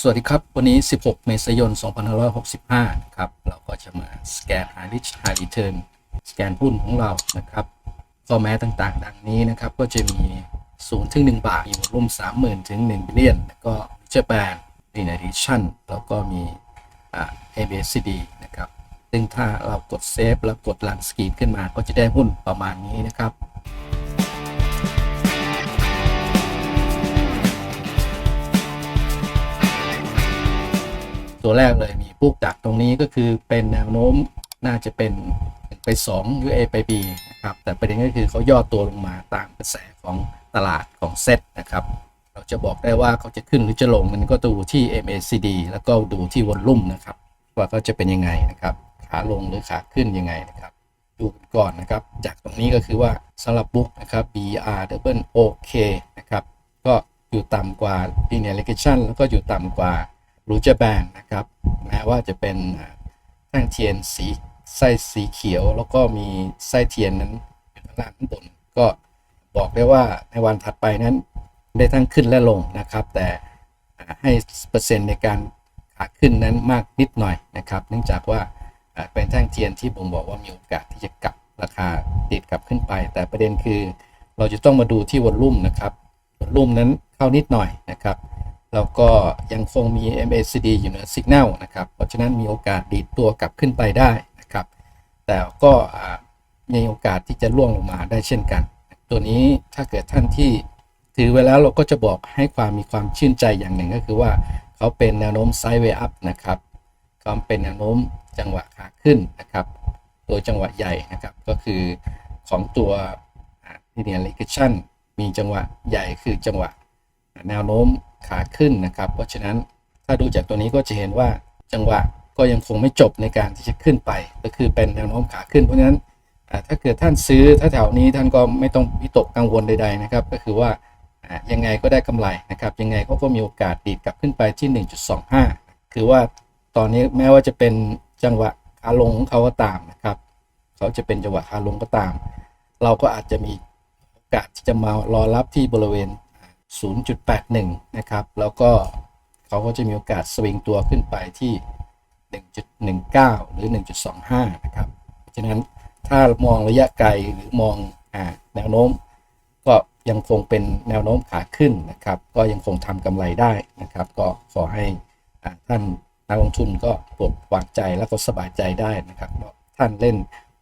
สวัสดีครับ วันนี้ 16 เมษายน 2565 นะครับ เราก็จะมาสแกน High Rich High Return สแกนหุ้นของเรานะครับฟอร์แมตต่างๆ ดังนี้นะครับ ก็จะมี0ถึง 1 บาท มีวอลุ่ม30,000 ถึง 1 บิลเลียน แล้วก็เจแปนดีน d ิชั่นแล้วก็มีอ่า ABCD นะครับ ซึ่งถ้าเรากดเซฟแล้วกดลันสกรีนขึ้นมาก็จะได้หุ้นประมาณนี้นะครับ ตัวแรกเลยมีปุ๊กจากตรงนี้ก็คือเป็นแนวโน้มน่าจะเป็นไป2หรือ A ไป B นะครับ แต่ประเด็นก็คือเขาย่อตัวลงมาตามกระแสของตลาดของเซ็ตนะครับ เราจะบอกได้ว่าเขาจะขึ้นหรือจะลงมันก็ดูที่ MACD แล้วก็ดูที่วอลลุ่มนะครับ ว่าเขาจะเป็นยังไงนะครับ ขาลงหรือขาขึ้นยังไงนะครับ ดูกันก่อนนะครับ จากตรงนี้ก็คือว่าสำหรับบุ๊กนะครับ BR double OK นะครับ ก็อยู่ต่ำกว่า linear regression แล้วก็อยู่ต่ำกว่า รูจอร์แบนนะครับ แม้ว่าจะเป็นแท่งเทียนสีไส้สีเขียว แล้วก็มีไส้เทียนนั้นอยู่ข้างล่างข้างบนก็บอกได้ว่าในวันถัดไปนั้นได้ทั้งขึ้นและลงนะครับ แต่ให้เปอร์เซ็นต์ในการขาขึ้นนั้นมากนิดหน่อยนะครับ เนื่องจากว่าเป็นแท่งเทียนที่บ่งบอกว่ามีโอกาสที่จะกลับราคาติดกลับขึ้นไป แต่ประเด็นคือเราจะต้องมาดูที่วอลลุ่มนะครับวอลลุ่มนั้นเข้านิดหน่อยนะครับ แล้วก็ยังคงมี MACD อยู่เหนือ Signal นะครับ เพราะฉะนั้นมีโอกาสดีดตัวกลับขึ้นไปได้นะครับ แต่ก็มีโอกาสที่จะล่วงลงมาได้เช่นกัน ตัวนี้ถ้าเกิดท่านที่ถือไว้แล้วเราก็จะบอกให้ความมีความชื่นใจอย่างหนึ่งก็คือว่าเขาเป็นแนวโน้มไซด์เวย์อัพนะครับเขาเป็นแนวโน้มจังหวะขาขึ้นนะครับตัวจังหวะใหญ่นะครับก็คือของตัว linear regression มีจังหวะใหญ่คือจังหวะแนวโน้ม ขาขึ้นนะครับ เพราะฉะนั้นถ้าดูจากตัวนี้ก็จะเห็นว่าจังหวะก็ยังคงไม่จบในการที่จะขึ้นไป ก็คือเป็นแนวโน้มขาขึ้น เพราะฉะนั้นถ้าเกิดท่านซื้อถ้าแถวนี้ท่านก็ไม่ต้องวิตกกังวลใดๆนะครับ ก็คือว่ายังไงก็ได้กำไรนะครับ ยังไงเขาก็มีโอกาสดีดกลับขึ้นไปที่ 1.25 คือว่าตอนนี้แม้ว่าจะเป็นจังหวะขาลงของเขาก็ตามนะครับเขาจะเป็นจังหวะขาลงก็ตาม เราก็อาจจะมีโอกาสที่จะมารอรับที่บริเวณ 0.81 นะครับ แล้วก็เขาก็จะมีโอกาสสวิงตัวขึ้นไปที่ 1.19 หรือ 1.25 นะครับฉะนั้นถ้ามองระยะไกลหรือมองอแนวโน้ม ก็ยังคงเป็นแนวโน้มขาขึ้นนะครับ ก็ยังคงทำกำไรได้นะครับ ก็ขอให้ท่านนักลงทุนก็ปลดวางใจแล้วก็สบายใจได้นะครับเพราะท่านเล่น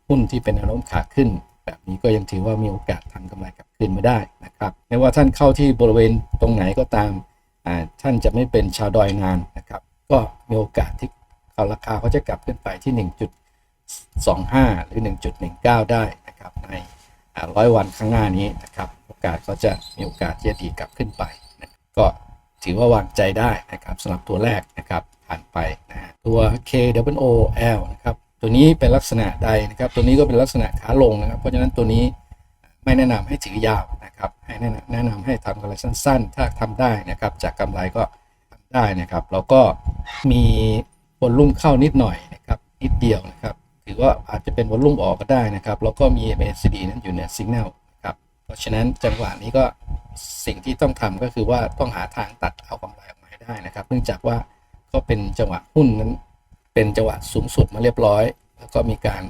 หุ้นที่เป็นแนวโน้มขาขึ้น แบบนี้ก็ยังถือว่ามีโอกาสทำกำไรกลับคืนมาได้นะครับไม่ว่าท่านเข้าที่บริเวณตรงไหนก็ตามท่านจะไม่เป็นชาวดอยนานนะครับ ก็มีโอกาสที่เขาราคาเขาจะกลับขึ้นไปที่ 1.25 หรือ 1.19 ได้นะครับในร้อยวันข้างหน้านี้นะครับ โอกาสเขาจะมีโอกาสที่จะดีกลับขึ้นไปนะก็ถือว่าวางใจได้นะครับสำหรับตัวแรกนะครับผ่านไปนะตัว KWOL นะครับ ตัวนี้เป็นลักษณะใดนะครับ ตัวนี้ก็เป็นลักษณะขาลงนะครับ เพราะฉะนั้นตัวนี้ไม่แนะนำให้ถือยาวนะครับ ให้แนะนำแนะนำให้ทำกำไรสั้น ๆ ถ้าทำได้นะครับ จากกำไรก็ทำได้นะครับ แล้วก็มีวอลลุ่มเข้านิดหน่อยนะครับ นิดเดียวนะครับถือว่าอาจจะเป็นวอลลุ่มออกก็ได้นะครับ แล้วก็มี MACD นั้นอยู่ใน Signal นะครับเพราะฉะนั้นจังหวะนี้ก็สิ่งที่ต้องทำก็คือว่าต้องหาทางตัดเอากำไรออกมาให้ได้นะครับ เนื่องจากว่าก็เป็นจังหวะหุ้นนั้น เป็นจังหวะสูงสุดมาเรียบร้อย แล้วก็มีการ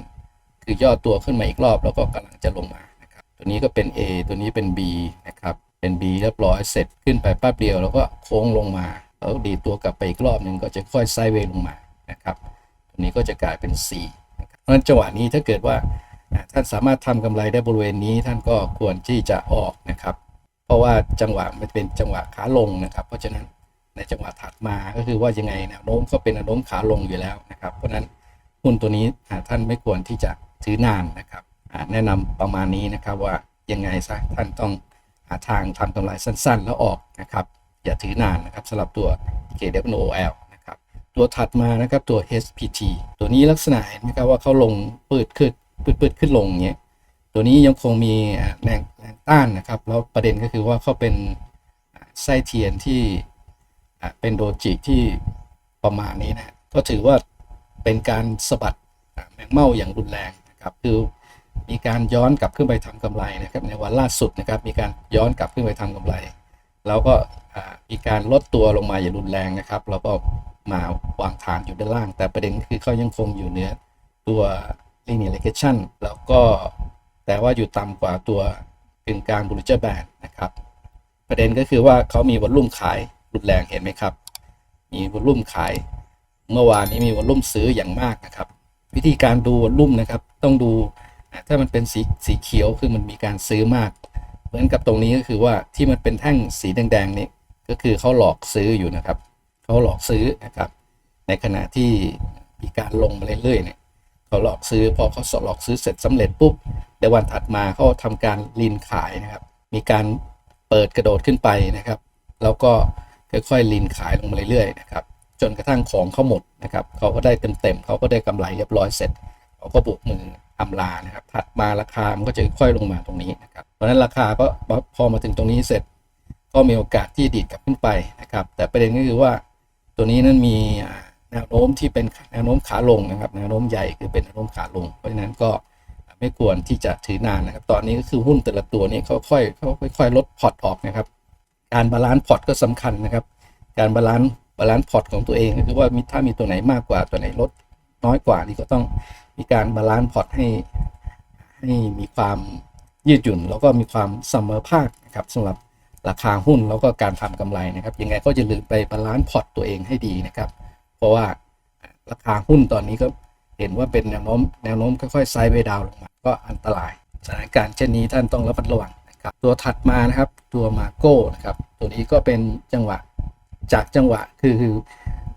คือย่อตัวขึ้นมาอีกรอบ แล้วก็กำลังจะลงมานะครับตัวนี้ก็เป็น A ตัวนี้เป็น B นะครับเป็น B เรียบร้อยเสร็จขึ้นไปแป๊บเดียวแล้วก็โค้งลงมา แล้วดีตัวกลับไปอีกรอบหนึ่งก็จะค่อยไซด์เวย์ลงมานะครับตัวนี้ก็จะกลายเป็น C นะครับเพราะฉะนั้นจังหวะนี้ถ้าเกิดว่าอ่าท่านสามารถทำกำไรได้บริเวณนี้ท่านก็ควรที่จะออกนะครับ เพราะว่าจังหวะมันเป็นจังหวะขาลงนะครับ เพราะฉะนั้น ในจังหวะถัดมาก็คือว่ายังไงแนวโน้มก็เป็นแนวโน้มขาลงอยู่แล้วนะครับ เพราะฉะนั้นหุ้นตัวนี้ท่านไม่ควรที่จะถือนานนะครับแนะนำประมาณนี้นะครับว่ายังไงซะท่านต้องหาทางทำกำไรสั้นๆ แล้วออกนะครับอย่าถือนานนะครับสำหรับตัว KWOL นะครับตัวถัดมานะครับตัว HPT ตัวนี้ลักษณะเห็นไหมครับว่าเขาลงปืดขึ้นปืดปืดขึ้นลงเงี้ยตัวนี้ยังคงมีแรงต้านนะครับแล้วประเด็นก็คือว่าเขาเป็นไส้เทียนที่ เป็นโดจิที่ประมาณนี้นะก็ถือว่าเป็นการสะบัดแมงเม่าอย่างรุนแรงนะครับคือมีการย้อนกลับขึ้นไปทำกำไรนะครับในวันล่าสุดนะครับมีการย้อนกลับขึ้นไปทำกำไร แล้วก็อ่ามีการลดตัวลงมาอย่างรุนแรงนะครับแล้วก็มาวางฐานอยู่ด้านล่าง แต่ประเด็นคือเขายังคงอยู่เหนือตัว linear regression แล้วก็แต่ว่าอยู่ต่ำกว่าตัวกึ่งกลาง Bollinger Band นะครับ ประเด็นก็คือว่าเขามีวอลลุ่มขาย รุนแรงเห็นไหมครับ มีวอลุ่มขาย เมื่อวานนี้มีวอลุ่มซื้ออย่างมากนะครับ วิธีการดูวอลุ่มนะครับ ต้องดูถ้ามันเป็นสีสีเขียวคือมันมีการซื้อมาก เหมือนกับตรงนี้ก็คือว่าที่มันเป็นแท่งสีแดงๆนี่ก็คือเขาหลอกซื้ออยู่นะครับเขาหลอกซื้อนะครับ ในขณะที่มีการลงมาเรื่อยๆเนี่ยเขาหลอกซื้อพอเขาหลอกซื้อเสร็จสำเร็จปุ๊บเดี๋ยววันถัดมาเขาทำการลีนขายนะครับ มีการเปิดกระโดดขึ้นไปนะครับ แล้วก็ ค่อยๆลีนขายลงมาเรื่อยๆนะครับจนกระทั่งของเขาหมดนะครับเขาก็ได้เต็มๆเขาก็ได้กำไรเรียบร้อยเสร็จเขาก็บุกมืออำลานะครับถัดมาราคามันก็จะค่อยลงมาตรงนี้นะครับเพราะฉะนั้นราคาก็พอมาถึงตรงนี้เสร็จ ก็มีโอกาสที่ดีดกลับขึ้นไปนะครับแต่ประเด็นก็คือว่าตัวนี้นั้นมีแนวโน้มที่เป็นแนวโน้มขาลงนะครับแนวโน้มใหญ่คือเป็นแนวโน้มขาลง เพราะฉะนั้นก็ไม่ควรที่จะถือนานนะครับ ตอนนี้ก็คือหุ้นแต่ละตัวนี้เขาค่อยเขาค่อยๆลดพอร์ตออกนะครับ การบาลานซ์พอร์ตก็สำคัญนะครับ การบาลานซ์บาลานซ์พอร์ตของตัวเองก็คือว่ามีถ้ามีตัวไหนมากกว่าตัวไหนลดน้อยกว่านี่ก็ต้องมีการบาลานซ์พอร์ตให้ให้มีความยืดหยุ่น แล้วก็มีความเสมอภาคนะครับสำหรับราคาหุ้นแล้วก็การทำกำไรนะครับ ยังไงก็จะลืมไปบาลานซ์พอร์ตตัวเองให้ดีนะครับ เพราะว่าราคาหุ้นตอนนี้ก็เห็นว่าเป็นแนวโน้มแนวโน้มค่อยๆไซด์เวดาวลงมา ก็อันตรายสถานการณ์เช่นนี้ท่านต้องระมัดระวัง ตัวถัดมานะครับตัวมาโก้นะครับตัวนี้ก็เป็นจังหวะจากจังหวะคือ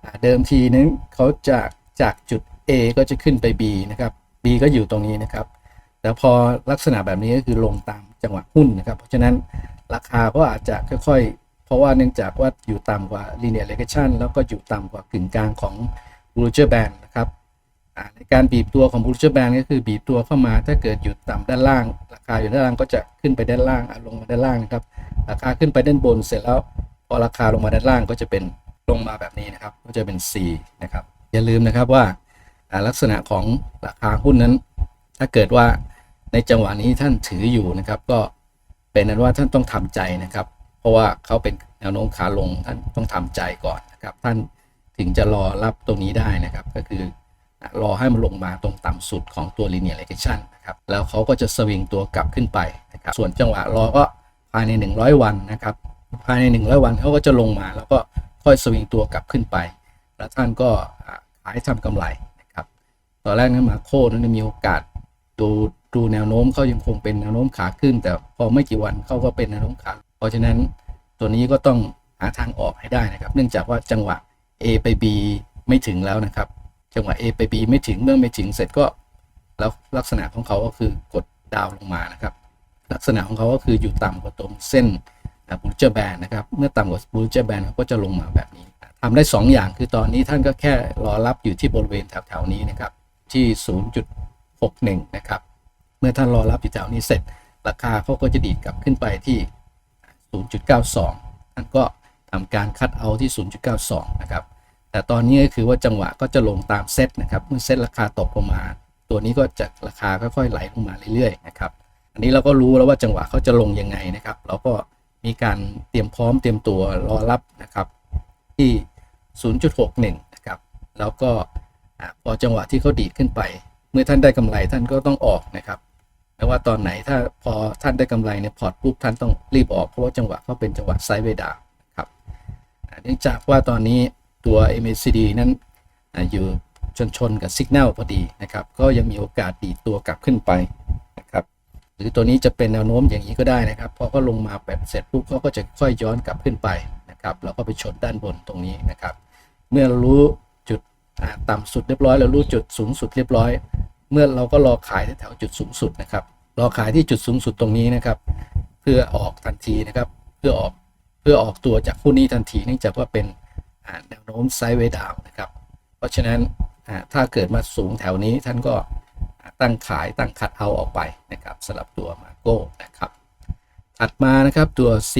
อเดิมทีนั้นเขาจะจากจุด A ก็จะขึ้นไป B นะครับ B ก็อยู่ตรงนี้นะครับ แต่พอลักษณะแบบนี้ก็คือลงตามจังหวะหุ้นนะครับ เพราะฉะนั้นราคาก็อาจจะค่อยๆ เพราะว่าเนื่องจากว่าอยู่ต่ำกว่า linear regression แล้วก็อยู่ต่ำกว่ากึ่งกลางของ Bollinger Band นะครับ ในการบีบตัวของ Bollinger Band ก็คือบีบตัวเข้ามา ถ้าเกิดอยู่ต่ำด้านล่าง ราคาอยู่ด้านล่างก็จะขึ้นไปด้านล่างอะลงมาด้านล่างนะครับ ราคาขึ้นไปด้านบนเสร็จแล้วพอราคาลงมาด้านล่างก็จะเป็นลงมาแบบนี้นะครับ ก็จะเป็น C นะครับ อย่าลืมนะครับว่าลักษณะของราคาหุ้นนั้น ถ้าเกิดว่าในจังหวะนี้ท่านถืออยู่นะครับ ก็เป็นนั้นว่าท่านต้องทำใจนะครับ เพราะว่าเขาเป็นแนวโน้มขาลงท่านต้องทำใจก่อนนะครับ ท่านถึงจะรอรับตรงนี้ได้นะครับ ก็คือ รอให้มันลงมาตรงต่ำสุดของตัว linear regression นะครับแล้วเขาก็จะสวิงตัวกลับขึ้นไปนะครับส่วนจังหวะรอก็ภายใน 100 วันนะครับภายใน 100 วันเขาก็จะลงมา แล้วก็ค่อยสวิงตัวกลับขึ้นไป แล้วท่านก็ขายทำกำไรนะครับตอนแรกนั้นมาโคนั้นมีโอกาสดูดูแนวโน้มเขายังคงเป็นแนวโน้มขาขึ้น แต่พอไม่กี่วันเขาก็เป็นแนวโน้มขาเพราะฉะนั้นตัวนี้ก็ต้องหาทางออกให้ได้นะครับ เนื่องจากว่าจังหวะ A ไป B ไม่ถึงแล้วนะครับ จังหวะ A ไป B ไม่ถึงเมื่อไม่ถึงเสร็จก็แล้วลักษณะของเขาก็คือกดดาวน์ลงมานะครับ ลักษณะของเขาก็คืออยู่ต่ำกว่าตรงเส้นบูเจอร์แบนนะครับ เมื่อต่ำกว่าบูเจอร์แบนเขาก็จะลงมาแบบนี้ทำได้ 2 อย่างคือตอนนี้ท่านก็แค่รอรับอยู่ที่บริเวณแถวๆนี้นะครับ ที่ 0.61 นะครับ เมื่อท่านรอรับอยู่แถวนี้เสร็จ ราคาเขาก็จะดีดกลับขึ้นไปที่ 0.92 ท่านก็ทำการคัดเอาที่ 0.92 นะครับ แต่ตอนนี้ก็คือว่าจังหวะก็จะลงตามเซตนะครับ เมื่อเซตราคาตกลงมา ตัวนี้ก็จะราคาค่อยๆไหลลงมาเรื่อยๆนะครับ อันนี้เราก็รู้แล้วว่าจังหวะเขาจะลงยังไงนะครับ เราก็มีการเตรียมพร้อมเตรียมตัวรอรับนะครับ ที่ 0.61 นะครับ แล้วก็พอจังหวะที่เขาดีดขึ้นไป เมื่อท่านได้กำไรท่านก็ต้องออกนะครับไม่ว่าตอนไหนถ้าพอท่านได้กำไรเนี่ยพอร์ตปุ๊บท่านต้องรีบออกเพราะว่าจังหวะเขาเป็นจังหวะไซด์เวดาครับเนื่องจากว่าตอนนี้ ตัว MACD นั้นอยู่ชนชนๆกับสัญญาณพอดีนะครับ ก็ยังมีโอกาสดีตัวกลับขึ้นไปนะครับ หรือตัวนี้จะเป็นแนวโน้มอย่างนี้ก็ได้นะครับพอก็ลงมาแบบเสร็จปุ๊บเขาก็จะค่อยย้อนกลับขึ้นไปนะครับแล้วก็ไปชนด้านบนตรงนี้นะครับ เมื่อเรารู้จุดอ่าต่ำสุดเรียบร้อยเรารู้จุดสูงสุดเรียบร้อย เมื่อเราก็รอขายแถวจุดสูงสุดนะครับรอขายที่จุดสูงสุดตรงนี้นะครับ เพื่อออกทันทีนะครับ เพื่อออกเพื่อออกตัวจากหุ้นนี้ทันทีเนื่องจากว่าเป็น แนวโน้มไซด์เวดาวนะครับ เพราะฉะนั้นถ้าเกิดมาสูงแถวนี้ท่านก็ตั้งขายตั้งคัดเอาออกไปนะครับสำหรับตัวมาโก้นะครับถัดมานะครับตัว C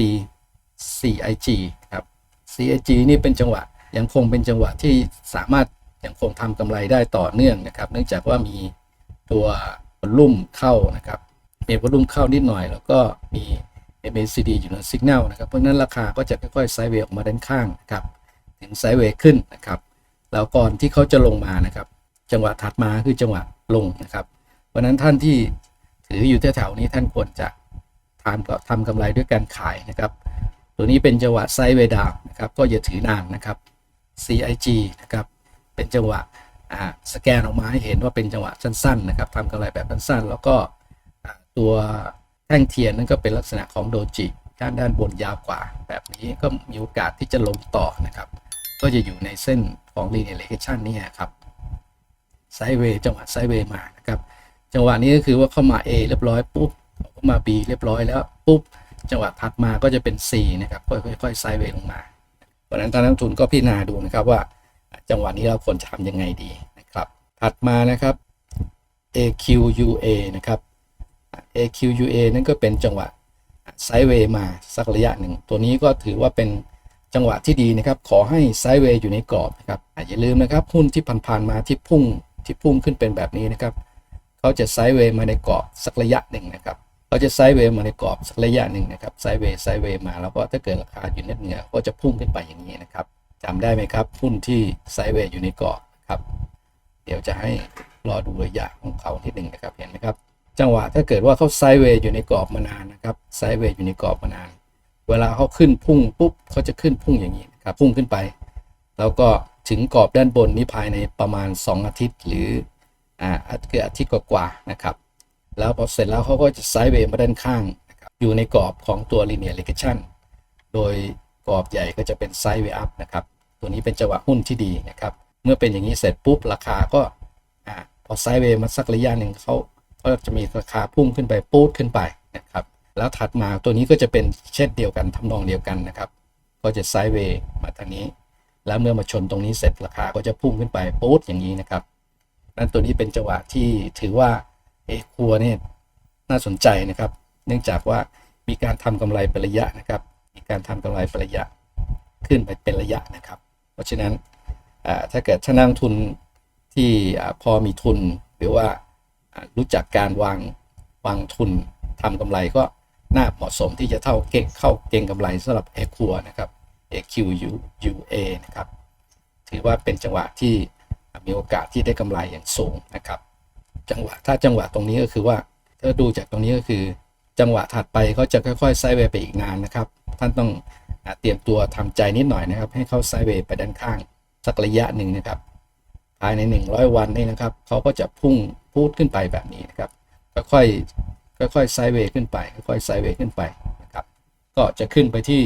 CIG ครับ CIG นี่เป็นจังหวะยังคงเป็นจังหวะที่สามารถยังคงทำกำไรได้ต่อเนื่องนะครับ เนื่องจากว่ามีตัววอลลุ่มเข้านะครับมีวอลลุ่มเข้านิดหน่อย แล้วก็มี MACD อยู่ในสัญญาณนะครับเพราะฉะนั้นราคาก็จะค่อยๆไซด์เวย์ออกมาด้านข้างนะครับ ถึงไซด์เวย์ขึ้นนะครับ แล้วก่อนที่เขาจะลงมานะครับ จังหวะถัดมาคือจังหวะลงนะครับ เพราะนั้นท่านที่ถืออยู่แถวๆนี้ท่านควรจะทานก็ทำกำไรด้วยการขายนะครับ ตัวนี้เป็นจังหวะไซด์เวย์ดาวนะครับ ก็อย่าถือนานนะครับ CIG นะครับ เป็นจังหวะสแกนออกมาให้เห็นว่าเป็นจังหวะสั้นๆนะครับทำกำไรแบบสั้นๆ แล้วก็ตัวแท่งเทียนนั่นก็เป็นลักษณะของโดจิด้านด้านบนยาวกว่า แบบนี้ก็มีโอกาสที่จะลงต่อนะครับ ก็จะอยู่ในเส้นของ linear regression นี่ครับไซเวย์จังหวะไซเวย์มานะครับจังหวะนี้ก็คือว่าเข้ามา A เรียบร้อยปุ๊บเข้ามา B เรียบร้อยแล้วปุ๊บจังหวะถัดมาก็จะเป็น C นะครับค่อยๆไซเวย์ลงมาเพราะฉะนั้นทางนักลงทุนก็พิจารณาดูนะครับว่า จังหวะนี้เราควรจะทำยังไงดีนะครับ ถัดมานะครับ AQUA นะครับ AQUA นั่นก็เป็นจังหวะไซเวย์มาสักระยะหนึ่ง ตัวนี้ก็ถือว่าเป็น จังหวะที่ดีนะครับ ขอให้ไซด์เวย์อยู่ในกรอบนะครับอย่าลืมนะครับ หุ้นที่ผ่านๆมาที่พุ่งที่พุ่งขึ้นเป็นแบบนี้นะครับ เขาจะไซด์เวย์มาในกรอบสักระยะหนึ่งนะครับเขาจะไซด์เวย์มาในกรอบสักระยะหนึ่งนะครับไซด์เวย์ไซด์เวย์มาแล้วก็ถ้าเกิดราคาอยู่เน็ตเหนือก็จะพุ่งขึ้นไปอย่างนี้นะครับจำได้ไหมครับ หุ้นที่ไซด์เวย์อยู่ในกรอบครับเดี๋ยวจะให้รอดูระยะของเขาที่หนึ่งนะครับเห็นไหมครับ จังหวะถ้าเกิดว่าเขาไซด์เวย์อยู่ในกรอบมานานนะครับไซด์เวย์อยู่ในกรอบมานาน เวลาเขาขึ้นพุ่งปุ๊บเขาจะขึ้นพุ่งอย่างนี้นครับพุ่งขึ้นไป แล้วก็ถึงกรอบด้านบนนี้ภายในประมาณ 2 อาทิตย์หรืออ่าอาจเกืออาทิตย์กว่าๆนะครับ แล้วพอเสร็จแล้วเขาก็จะไซด์เวย์มาด้านข้างนะครับอยู่ในกรอบของตัว linear regression โดยกรอบใหญ่ก็จะเป็นไซด์เวย์อัพนะครับตัวนี้เป็นจังหวะหุ้นที่ดีนะครับ เมื่อเป็นอย่างนี้เสร็จปุ๊บราคาก็อ่าพอไซด์เวย์มาสักระยะหนึ่งเขาก็จะมีราคาพุ่งขึ้นไปปูดขึ้นไปนะครับ แล้วถัดมาตัวนี้ก็จะเป็นเช่นเดียวกันทำนองเดียวกันนะครับ ก็จะไซด์เวย์มาทางนี้ แล้วเมื่อมาชนตรงนี้เสร็จราคาก็จะพุ่งขึ้นไปปูดอย่างนี้นะครับนั้นตัวนี้เป็นจังหวะที่ถือว่าเอกครัวเนี่ยน่าสนใจนะครับ เนื่องจากว่ามีการทำกำไรเป็นระยะนะครับ มีการทำกำไรเป็นระยะขึ้นไปเป็นระยะนะครับ เพราะฉะนั้นถ้าเกิดท่านนักลงทุนที่พอมีทุนหรือว่าอ่ารู้จักการวางวางทุนทำกำไรก็ น่าเหมาะสมที่จะเท่าเก่งเข้าเก่งกำไรสำหรับเอกครัวนะครับ AQUA นะครับ ถือว่าเป็นจังหวะที่มีโอกาสที่ได้กำไรอย่างสูงนะครับ จังหวะถ้าจังหวะตรงนี้ก็คือว่าถ้าดูจากตรงนี้ก็คือ จังหวะถัดไปเขาจะค่อยๆไซด์เวย์ไปอีกนานนะครับ ท่านต้องเตรียมตัวทำใจนิดหน่อยนะครับ ให้เข้าไซด์เวย์ไปด้านข้าง สักระยะหนึ่งนะครับภายใน 100 วันนี่นะครับเขาก็จะพุ่งพูดขึ้นไปแบบนี้นะครับค่อยๆ ค่อยๆไซด์เวย์ขึ้นไปค่อยๆไซด์เวย์ขึ้นไปนะครับก็จะขึ้นไปที่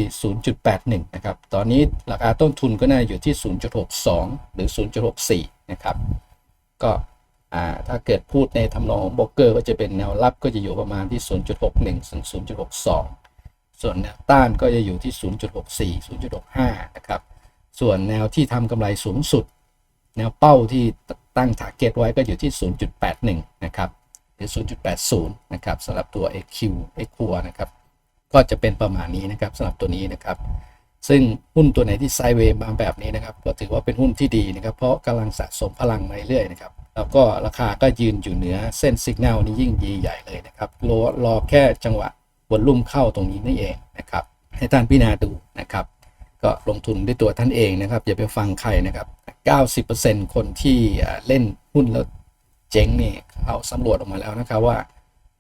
0.81 นะครับ ตอนนี้ราคาต้นทุนก็น่าอยู่ที่ 0.62 หรือ 0.64 นะครับ ก็ถ้าเกิดพูดในทำนองของโบรกเกอร์ก็จะเป็นแนวรับก็จะอยู่ประมาณที่ 0.61 ถึง 0.62 ส่วนแนวต้านก็จะอยู่ที่ 0.64 0.65 นะครับ ส่วนแนวที่ทำกำไรสูงสุด แนวเป้าที่ตั้ง t a r g e t ไว้ก็อยู่ที่ 0.81 นะครับ รือ 0.80 นะครับสำหรับตัว AQ x q นะครับ ก็จะเป็นประมาณนี้นะครับสำหรับตัวนี้นะครับ ซึ่งหุ้นตัวไหนที่ไซเวย์มาแบบนี้นะครับ ก็ถือว่าเป็นหุ้นที่ดีนะครับ เพราะกำลังสะสมพลังมาเรื่อยๆนะครับ แล้วก็ราคาก็ยืนอยู่เหนือเส้นสัญญาณนี้ยิ่งดีใหญ่เลยนะครับรอรอแค่จังหวะวนลุ่มเข้าตรงนี้นี่นเองนะครับ ให้ท่านพิจารณาดูนะครับก็ลงทุนด้วยตัวท่านเองนะครับ อย่าไปฟังใครนะครับ 90%คนที่เล่นหุ้นแล้ว เจ๊งนี่เขาสำรวจออกมาแล้วนะครับว่า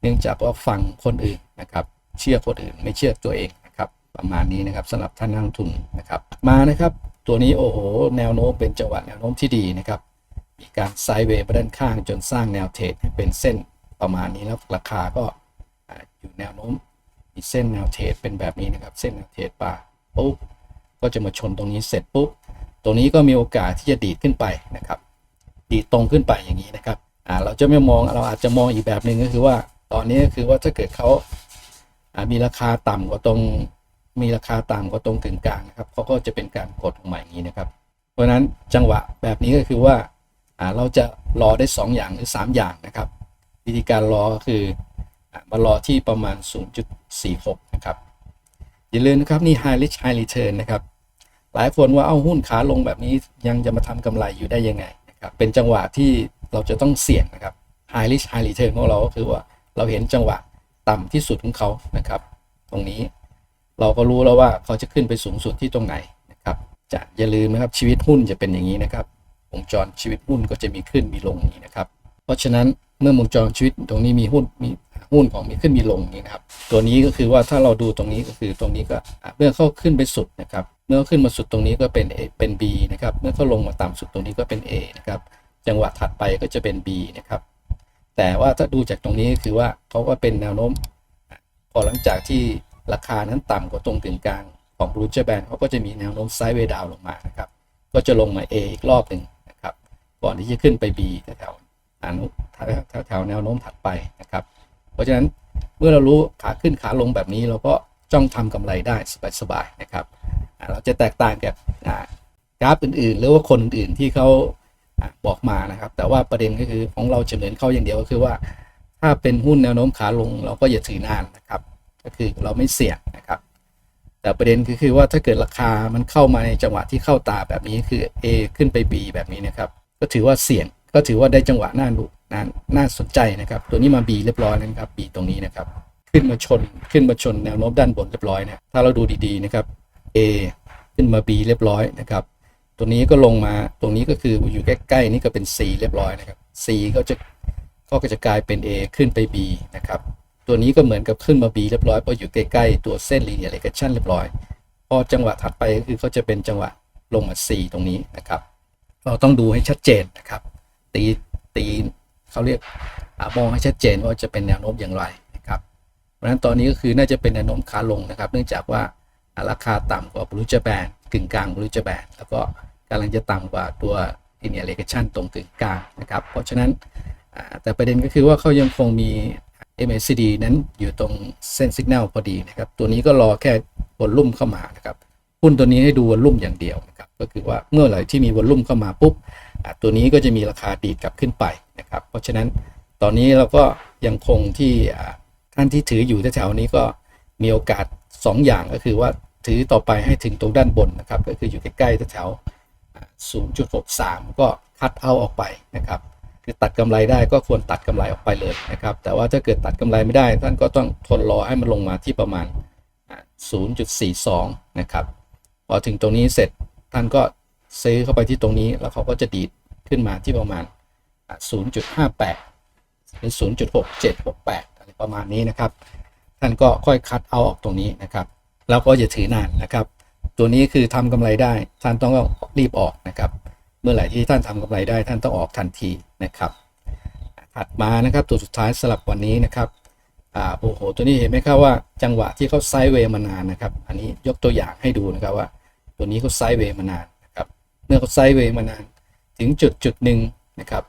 เนื่องจากว่าฟังคนอื่นนะครับเชื่อคนอื่นไม่เชื่อตัวเองนะครับประมาณนี้นะครับสำหรับท่านนักลงทุนนะครับมานะครับตัวนี้โอ้โหแนวโน้มเป็นจังหวะแนวโน้มที่ดีนะครับมีการไซด์เวย์ไปด้านข้างจนสร้างแนวเทรดเป็นเส้นประมาณนี้แล้วราคาก็อ่าอยู่แนวโน้มมีเส้นแนวเทรดเป็นแบบนี้นะครับ เส้นแนวเทรดป่าปุ๊บก็จะมาชนตรงนี้เสร็จปุ๊บตรงนี้ก็มีโอกาสที่จะดีดขึ้นไปนะครับ ดีดตรงขึ้นไปอย่างนี้นะครับ อ่าเราจะไม่มองเราอาจจะมองอีกแบบหนึ่งก็คือว่าตอนนี้ก็คือว่าถ้าเกิดเขาอ่ามีราคาต่ำกว่าตรงมีราคาต่ำกว่าตรงกึ่งกลางนะครับเขาก็จะเป็นการกดลงมาอย่างนี้นะครับ เพราะฉะนั้นจังหวะแบบนี้ก็คือว่าอ่าเราจะรอได้ 2 อย่างหรือ 3 อย่างนะครับ วิธีการรอก็คือมารอที่ประมาณ 0.46 นะครับ อย่าลืมนะครับนี่ high risk high return นะครับ หลายคนว่าเอาหุ้นขาลงแบบนี้ยังจะมาทำกำไรอยู่ได้ยังไงนะครับเป็นจังหวะที่ เราจะต้องเสี่ยงนะครับ high risk high return ของเราก็คือว่าเราเห็นจังหวะต่ำที่สุดของเขานะครับ ตรงนี้เราก็รู้แล้วว่าเขาจะขึ้นไปสูงสุดที่ตรงไหนนะครับ จะอย่าลืมนะครับชีวิตหุ้นจะเป็นอย่างนี้นะครับวงจรชีวิตหุ้นก็จะมีขึ้นมีลงอย่างนี้นะครับ เพราะฉะนั้นเมื่อวงจรชีวิตตรงนี้มีหุ้นมีหุ้นของมีขึ้นมีลงอย่างนี้นะครับ ตัวนี้ก็คือว่าถ้าเราดูตรงนี้ก็คือตรงนี้ก็เมื่อเข้าขึ้นไปสุดนะครับ เมื่อขึ้นมาสุดตรงนี้ก็เป็น A เป็น B นะครับ เมื่อเขาลงมาต่ำสุดตรงนี้ก็เป็น A นะครับ จังหวะถัดไปก็จะเป็น B นะครับ แต่ว่าถ้าดูจากตรงนี้ก็คือว่าเขาก็เป็นแนวโน้ม พอหลังจากที่ราคานั้นต่ำกว่าตรงกึ่งกลางของบรูเจอร์แบนเขาก็จะมีแนวโน้มไซด์เวย์ดาวลงมานะครับ ก็จะลงมา A อีกรอบหนึ่งนะครับ ก่อนที่จะขึ้นไป B แถวๆอนุแถวแนวโน้มถัดไปนะครับ เพราะฉะนั้นเมื่อเรารู้ขาขึ้นขาลงแบบนี้เราก็จ้องทำกำไรได้สบายๆนะครับ เราจะแตกต่างกับอ่ากราฟอื่นๆ หรือว่าคนอื่นๆที่เขา บอกมานะครับ แต่ว่าประเด็นก็คือของเราจะเหมือนเขาอย่างเดียวก็คือว่า ถ้าเป็นหุ้นแนวโน้มขาลงเราก็อย่าถือนานนะครับ ก็คือเราไม่เสี่ยงนะครับ แต่ประเด็นคือคือว่าถ้าเกิดราคามันเข้ามาในจังหวะที่เข้าตาแบบนี้คือ A ขึ้นไป B แบบนี้นะครับ ก็ถือว่าเสี่ยงก็ถือว่าได้จังหวะน่าดูน่าน่าสนใจนะครับ ตัวนี้มา B เรียบร้อยแล้วนะครับ B ตรงนี้นะครับ ขึ้นมาชนขึ้นมาชนแนวโน้มด้านบนเรียบร้อยนะถ้าเราดูดีๆนะครับ A ขึ้นมา B เรียบร้อยนะครับ ตัวนี้ก็ลงมาตรงนี้ก็คืออยู่ใกล้ๆนี่ก็เป็น C เรียบร้อยนะครับ C ก็จะก็จะกลายเป็น A ขึ้นไป B นะครับ ตัวนี้ก็เหมือนกับขึ้นมา B เรียบร้อยเพราะอยู่ใกล้ๆตัวเส้น linear regression เรียบร้อย พอจังหวะถัดไปก็คือเขาจะเป็นจังหวะลงมา C ตรงนี้นะครับ เราต้องดูให้ชัดเจนนะครับ ตีตีเขาเรียกอามองให้ชัดเจนว่าจะเป็นแนวโน้มอย่างไรนะครับ เพราะฉะนั้นตอนนี้ก็คือน่าจะเป็นแนวโน้มขาลงนะครับ เนื่องจากว่าราคาต่ำกว่าบรูจแบนกึ่งกลางบรูจแบนแล้วก็ กำลังจะต่ำกว่าตัว linear regression ตรงกึ่งกลางนะครับ เพราะฉะนั้นแต่ประเด็นก็คือว่าเขายังคงมี MACD นั้นอยู่ตรงเส้นสัญญาณพอดีนะครับ ตัวนี้ก็รอแค่วอลลุ่มเข้ามานะครับหุ้นตัวนี้ให้ดูวอลลุ่มอย่างเดียวนะครับ ก็คือว่าเมื่อไหร่ที่มีวอลลุ่มเข้ามาปุ๊บตัวนี้ก็จะมีราคาดีดกลับขึ้นไปนะครับ เพราะฉะนั้นตอนนี้เราก็ยังคงที่ท่านที่ถืออยู่แถวๆนี้ก็มีโอกาส 2 อย่างก็คือว่าถือต่อไปให้ถึงตรงด้านบนนะครับ ก็คืออยู่ใกล้ๆแถวๆ 0.63 ก็คัดเอาออกไปนะครับ คือตัดกำไรได้ก็ควรตัดกำไรออกไปเลยนะครับ แต่ว่าถ้าเกิดตัดกำไรไม่ได้ ท่านก็ต้องทนรอให้มันลงมาที่ประมาณ 0.42 นะครับ พอถึงตรงนี้เสร็จท่านก็ซื้อเข้าไปที่ตรงนี้แล้วเขาก็จะดีดขึ้นมาที่ประมาณ 0.58 หรือ 0.6768 อะไรประมาณนี้นะครับ ท่านก็ค่อยคัดเอาออกตรงนี้นะครับ แล้วก็อย่าถือนานนะครับ ตัวนี้คือทำกำไรได้ท่านต้องรีบออกนะครับ เมื่อไหร่ที่ท่านทำกำไรได้ ท่านต้องออกทันทีนะครับถัดมานะครับตัวสุดท้ายสลับวันนี้นะครับอ่าโอ้โหตัวนี้เห็นไหมครับว่าจังหวะที่เขาไซด์เวย์มานานนะครับ อันนี้ยกตัวอย่างให้ดูนะครับว่า ตัวนี้เขาไซด์เวย์มานานนะครับ เมื่อเขาไซด์เวย์มานาน ถึงจุดจุดหนึ่งนะครับ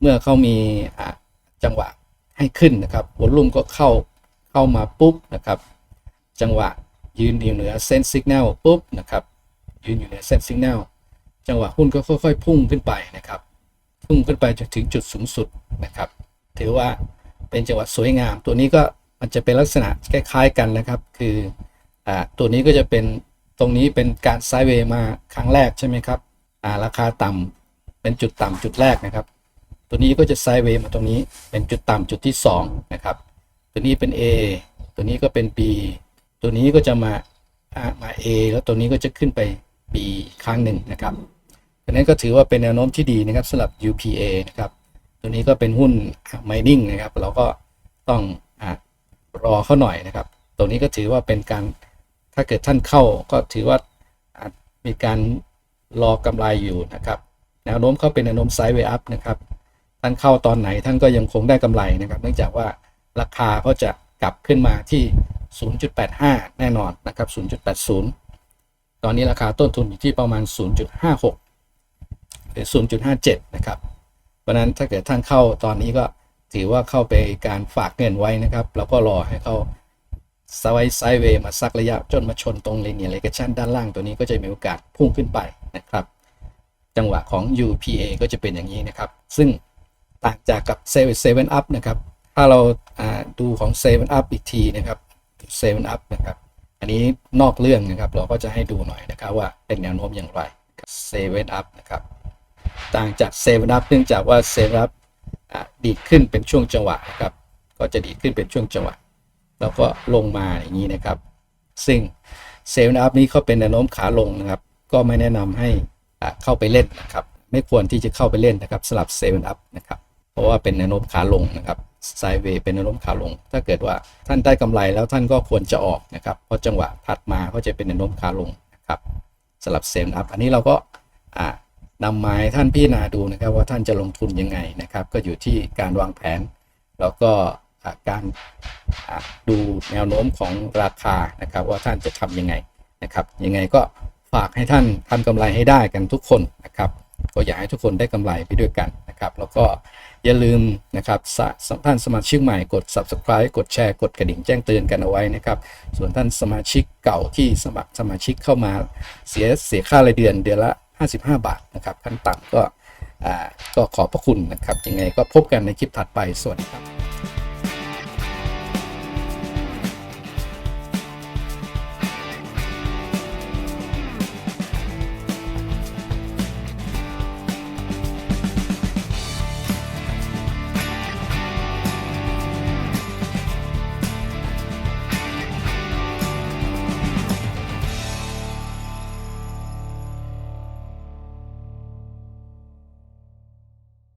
เมื่อเขามีจังหวะให้ขึ้นนะครับวอลลุ่มก็เข้าเข้ามาปุ๊บนะครับ จังหวะ ยืนอยู่เหนือเส้นสัญญาณปุ๊บนะครับยืนอยู่เหนือเส้นสัญญาณจังหวะหุ้นก็ค่อย ๆ พุ่งขึ้นไปนะครับพุ่งขึ้นไปจนถึงจุดสูงสุดนะครับ ถือว่าเป็นจังหวะสวยงาม ตัวนี้ก็มันจะเป็นลักษณะคล้ายๆกันนะครับ คืออ่าตัวนี้ก็จะเป็นตรงนี้เป็นการไซด์เวย์มาครั้งแรกใช่ไหมครับอ่าราคาต่ำเป็นจุดต่ำจุดแรกนะครับ ตัวนี้ก็จะไซด์เวย์มาตรงนี้เป็นจุดต่ำจุดที่2นะครับตัวนี้เป็น A ตัวนี้ก็เป็น B ตัวนี้ก็จะมาอ่ามา A แล้วตัวนี้ก็จะขึ้นไป B อีครั้งหนึ่งนะครับดังนั้นก็ถือว่าเป็นแนวโน้มที่ดีนะครับสำหรับ UPA นะครับตัวนี้ก็เป็นหุ้น mining นะครับ เราก็ต้องอรอเขาหน่อยนะครับ ตัวนี้ก็ถือว่าเป็นการถ้าเกิดท่านเข้าก็ถือว่ามีการรอกำไรอยู่นะครับ แนวโน้มเขาเป็นแนวโน้มไซด์เวย์อัพนะครับ ท่านเข้าตอนไหนท่านก็ยังคงได้กำไรนะครับ เนื่องจากว่าราคาก็จะกลับขึ้นมาที่ 0.85 แน่นอนนะครับ 0.80 ตอนนี้ราคาต้นทุนอยู่ที่ประมาณ 0.56 หรือ 0.57 นะครับ เพราะนั้นถ้าเกิดท่านเข้าตอนนี้ก็ถือว่าเข้าไปการฝากเงินไว้นะครับ แล้วก็รอให้เขาสไวไซด์เวย์มาสักระยะจนมาชนตรงเลเนียเลกชันด้านล่างตัวนี้ก็จะมีโอกาสพุ่งขึ้นไปนะครับ จังหวะของ UPA ก็จะเป็นอย่างนี้นะครับ ซึ่งต่างจากกับ7 7 up นะครับ ถ้าเราดูของ7 up อีกทีนะครับ 7 up นะครับ อันนี้นอกเรื่องนะครับเราก็จะให้ดูหน่อยนะครับว่าเป็นแนวโน้มอย่างไรเซเว่นอัพนะครับต่างจากเซเว่นอัพเนื่องจากว่าเซเว่นอัพดีขึ้นเป็นช่วงจังหวะนะครับก็จะดีขึ้นเป็นช่วงจังหวะ แล้วก็ลงมาอย่างนี้นะครับ ซึ่งเซลล์อัพนี้เขาเป็นแนวโน้มขาลงนะครับ ก็ไม่แนะนำให้เข้าไปเล่นนะครับ ไม่ควรที่จะเข้าไปเล่นนะครับสลับเซลล์อัพนะครับ เพราะว่าเป็นแนวโน้มขาลงนะครับ ไซเวย์เป็นแนวโน้มขาลง ถ้าเกิดว่าท่านได้กำไรแล้วท่านก็ควรจะออกนะครับ เพราะจังหวะถัดมาก็จะเป็นแนวโน้มขาลงนะครับสลับเซลล์อัพอันนี้เราก็อ่านำมาให้ท่านพิจารณาดูนะครับว่าท่านจะลงทุนยังไงนะครับ ก็อยู่ที่การวางแผน แล้วก็การดูแนวโน้มของราคานะครับ ว่าท่านจะทำยังไงนะครับยังไงก็ฝากให้ท่านทำกำไรให้ได้กันทุกคนนะครับ ก็อยากให้ทุกคนได้กำไรไปด้วยกันนะครับแล้วก็อย่าลืมนะครับสท่านสมาชิกใหม่กด subscribe กดแชร์กดกระดิ่งแจ้งเตือนกันเอาไว้นะครับส่วนท่านสมาชิกเก่าที่สมัครสมาชิกเข้ามาเสียเสียค่ารายเดือนเดือนละ 55 บาทนะครับขั้นต่ำก็อ่าก็ขอบพระคุณนะครับยังไงก็พบกันในคลิปถัดไปสวัสดีครับ